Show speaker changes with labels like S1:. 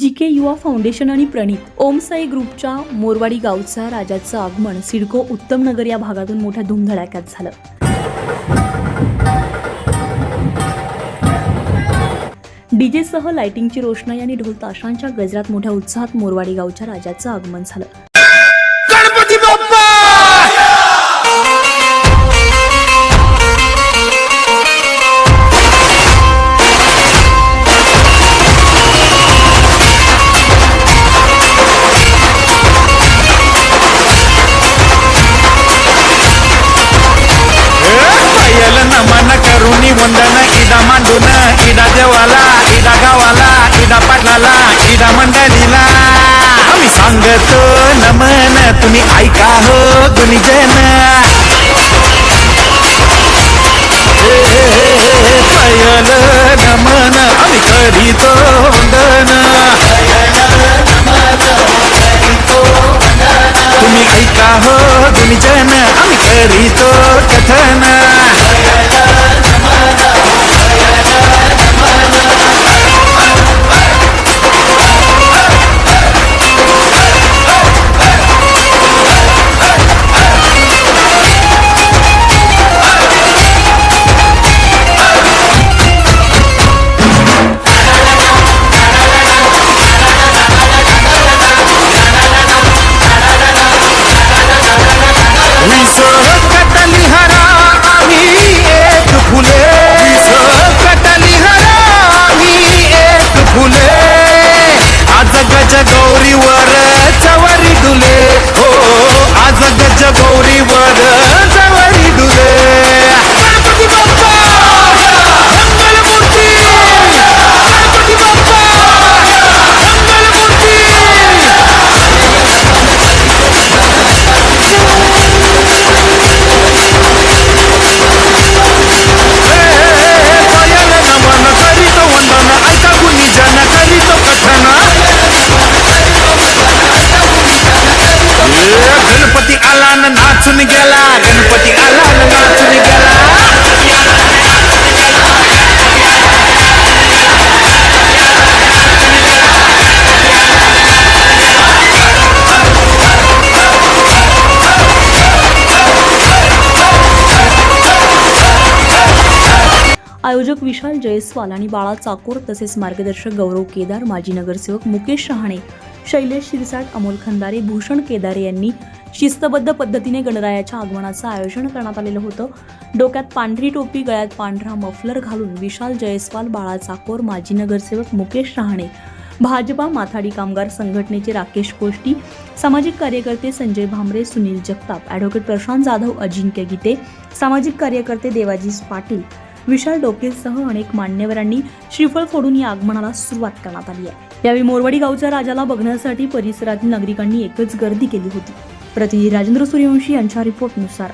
S1: जी के युवा फाउंडेशन आणि प्रणित ओमसाई ग्रुपच्या मोरवाडी गावचा राजाचं आगमन सिडको उत्तम नगर या भागातून मोठ्या धुमधडाक्यात झालं. डीजेसह लाइटिंगची रोषणाई आणि ढोल ताशांच्या गजरात मोठ्या उत्साहात मोरवाडी गावच्या राजाचं आगमन झालं.
S2: देवाला इदा गावाला इदा पाटलाला इडा मंडळीला आम्ही सांगतो नमन तुम्ही ऐका हो गुणीजन. पायल नमन आम्ही करीतो वंदन. तुम्ही ऐका हो गुणीजन आम्ही करीतो कथन. आलान नाचून गेला गणपती आलान नाचून गेला.
S1: आयोजक विशाल जयस्वाल आणि बाळा चाकोर तसेच मार्गदर्शक गौरव केदार माजी नगरसेवक मुकेश शहाणे शैलेश शिरसाट अमोल खंदारे भूषण केदारे यांनी शिस्तबद्ध पद्धतीने गणरायाच्या आगमनाचं आयोजन करण्यात आलेलं होतं. डोक्यात पांढरी टोपी गळ्यात पांढरा मफलर घालून विशाल जयस्वाल बाळा चाकोर माजी नगरसेवक मुकेश रहाणे भाजपा माथाडी कामगार संघटनेचे राकेश कोष्टी सामाजिक कार्यकर्ते संजय भामरे सुनील जगताप ॲडव्होकेट प्रशांत जाधव अजिंक्य गीते सामाजिक कार्यकर्ते देवाजी पाटील विशाल डोकेसह अनेक मान्यवरांनी श्रीफळ फोडून या आगमनाला सुरुवात करण्यात आली आहे. यावेळी मोरवाडी गावच्या राजाला बघण्यासाठी परिसरातील नागरिकांनी एकच गर्दी केली होती. प्रतिनिधी राजेंद्र सूर्यवंशी यांच्या रिपोर्टनुसार.